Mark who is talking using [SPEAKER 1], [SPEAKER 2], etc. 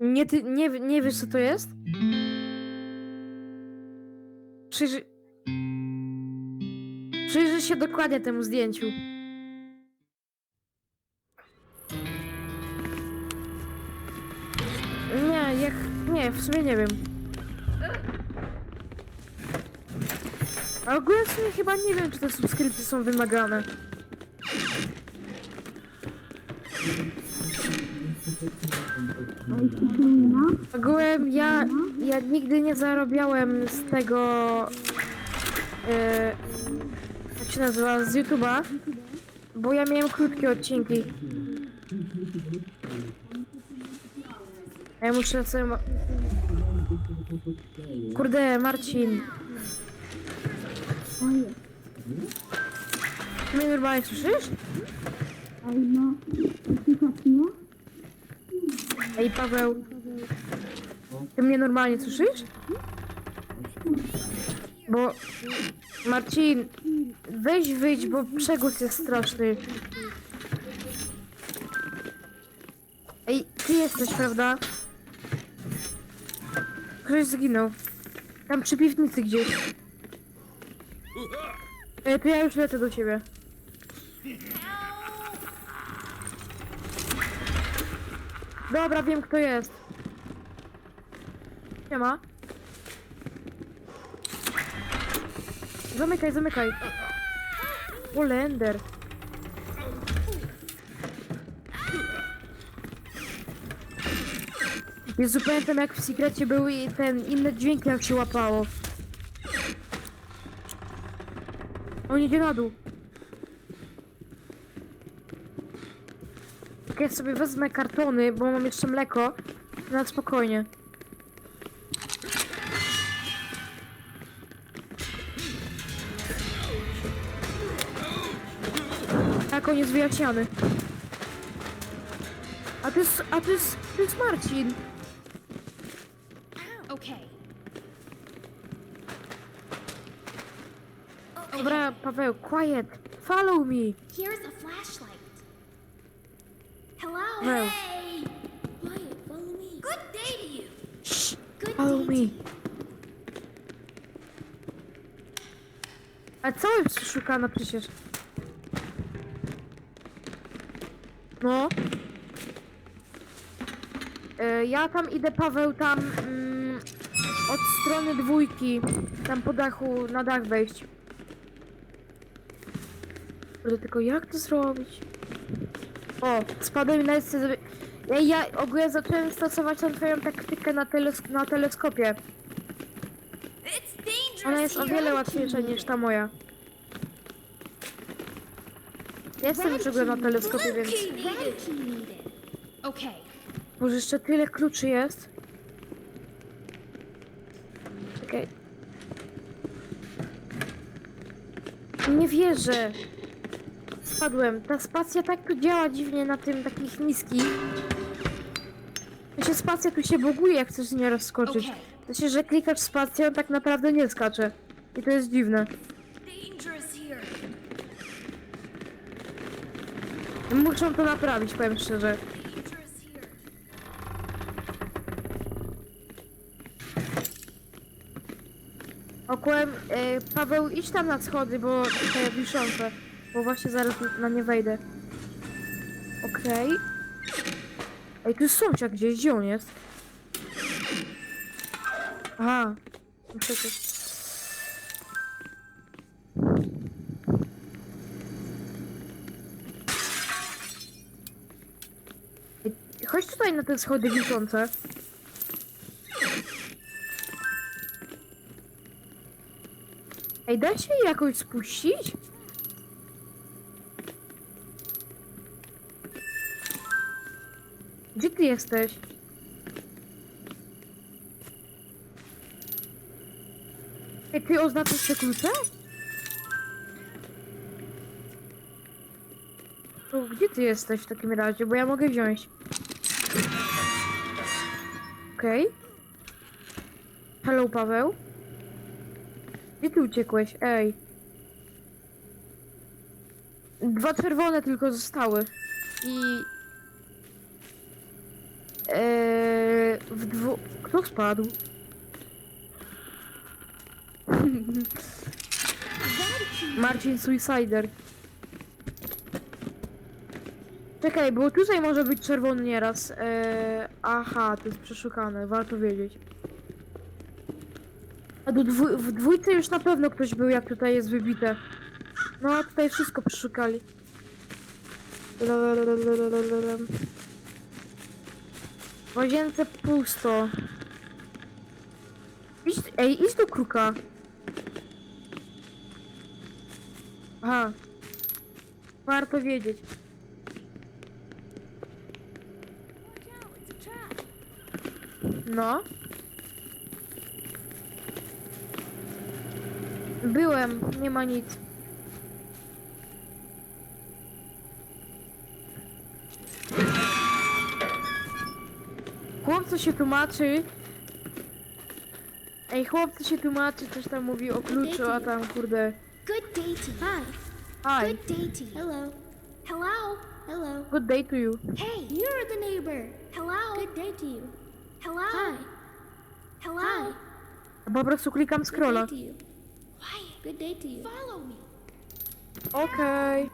[SPEAKER 1] Nie, ty, nie, nie wiesz co to jest? Przyjrzy... Przyjrzyj się dokładnie temu zdjęciu. Nie, jak... Nie, w sumie nie wiem. A ogólnie w sumie chyba nie wiem, czy te subskrypcje są wymagane. Ogółem ja, ja nigdy nie zarabiałem z tego... E, jak się nazywa? Z YouTube'a. Bo ja miałem krótkie odcinki. A Ja muszę sobie... ma- Kurde, Marcin. Mnie normalnie słyszysz?
[SPEAKER 2] Ej, no?
[SPEAKER 1] Ej, Paweł. Ty mnie normalnie słyszysz? Bo... Marcin, weź wyjdź, bo przegłos jest straszny. Ej, ty jesteś, prawda? Ktoś zginął. Tam przy piwnicy gdzieś. Ej, to ja już lecę do ciebie. Dobra, wiem kto jest. Siema. Zamykaj, zamykaj. Olender. Jezu, pamiętam jak w sekrecie były i ten inne dźwięki jak się łapało. On idzie na dół. Ja sobie wezmę kartony, bo mam jeszcze mleko, na spokojnie. Tak, on jest wyjaśniony. A to jest, a to jest, to jest Marcin. Dobra, Paweł, quiet. Follow me.
[SPEAKER 3] Here's a flashlight. Hello.
[SPEAKER 1] Well.
[SPEAKER 3] Hey. Quiet. Follow me. Good day to you.
[SPEAKER 1] Shh,
[SPEAKER 3] Good
[SPEAKER 1] follow
[SPEAKER 3] day
[SPEAKER 1] me. A co jest przeszukana przecież? No. E, ja tam idę, Paweł, tam mm, od strony dwójki, tam po dachu, na dach wejść. Ale tylko jak to zrobić? O, spadłem na jeszcze... żeby- Ja, ja ogólnie zacząłem stosować tą twoją taktykę na, teles na teleskopie. Ona jest o wiele łatwiejsza niż ta moja. Ja jestem już ogólnie na teleskopie, więc... Może jeszcze tyle kluczy jest. Okej. Nie wierzę. Spadłem. Ta spacja tak działa dziwnie na tym takich niskich. Znaczy spacja tu się buguje jak chcesz z niej rozskoczyć.
[SPEAKER 3] Okay.
[SPEAKER 1] To się, że klikasz spację, on tak naprawdę nie skacze. I to jest dziwne. Muszą to naprawić, powiem szczerze. Okłem, e, Paweł, idź tam na schody, bo te wiszące, bo właśnie zaraz na nie wejdę. Okej. Ej, tu jest sąsiad gdzieś, gdzie on jest? Aha. Ej, Chodź tutaj na te schody wiszące. Ej, da się jakoś spuścić? Ty jesteś? Ej, ty oznaczasz te klucze? To gdzie ty jesteś w takim razie? Bo ja mogę wziąć. Okej. Hello, Paweł. Gdzie ty uciekłeś? Ej. Dwa czerwone tylko zostały. I... Eee, w dwu... Kto spadł? Marcin Suicider. Czekaj, bo tutaj może być czerwony nieraz. Eee, aha, to jest przeszukane, warto wiedzieć. A do dwu w dwójce już na pewno ktoś był, jak tutaj jest wybite. No, a tutaj wszystko przeszukali. Lalalalalalala. W łazience pusto. Idź, ej, idź do kruka. Aha. Warto wiedzieć. No. Byłem, nie ma nic. Chłopco się tłumaczy. Ej, chłopcy się tłumaczy, coś tam mówi o kluczu, a tam kurde.
[SPEAKER 3] Good day to you.
[SPEAKER 1] Hi,
[SPEAKER 3] Hi. Good day to you. Hello. Hello. Hello.
[SPEAKER 1] good day to you.
[SPEAKER 3] Hey, you're the neighbor. Hello. Good day to you. Hello. Hi. Hello.
[SPEAKER 1] Po prostu klikam scrolla.
[SPEAKER 3] Good day to you. Quiet. Good day to you. Follow me.
[SPEAKER 1] Okej.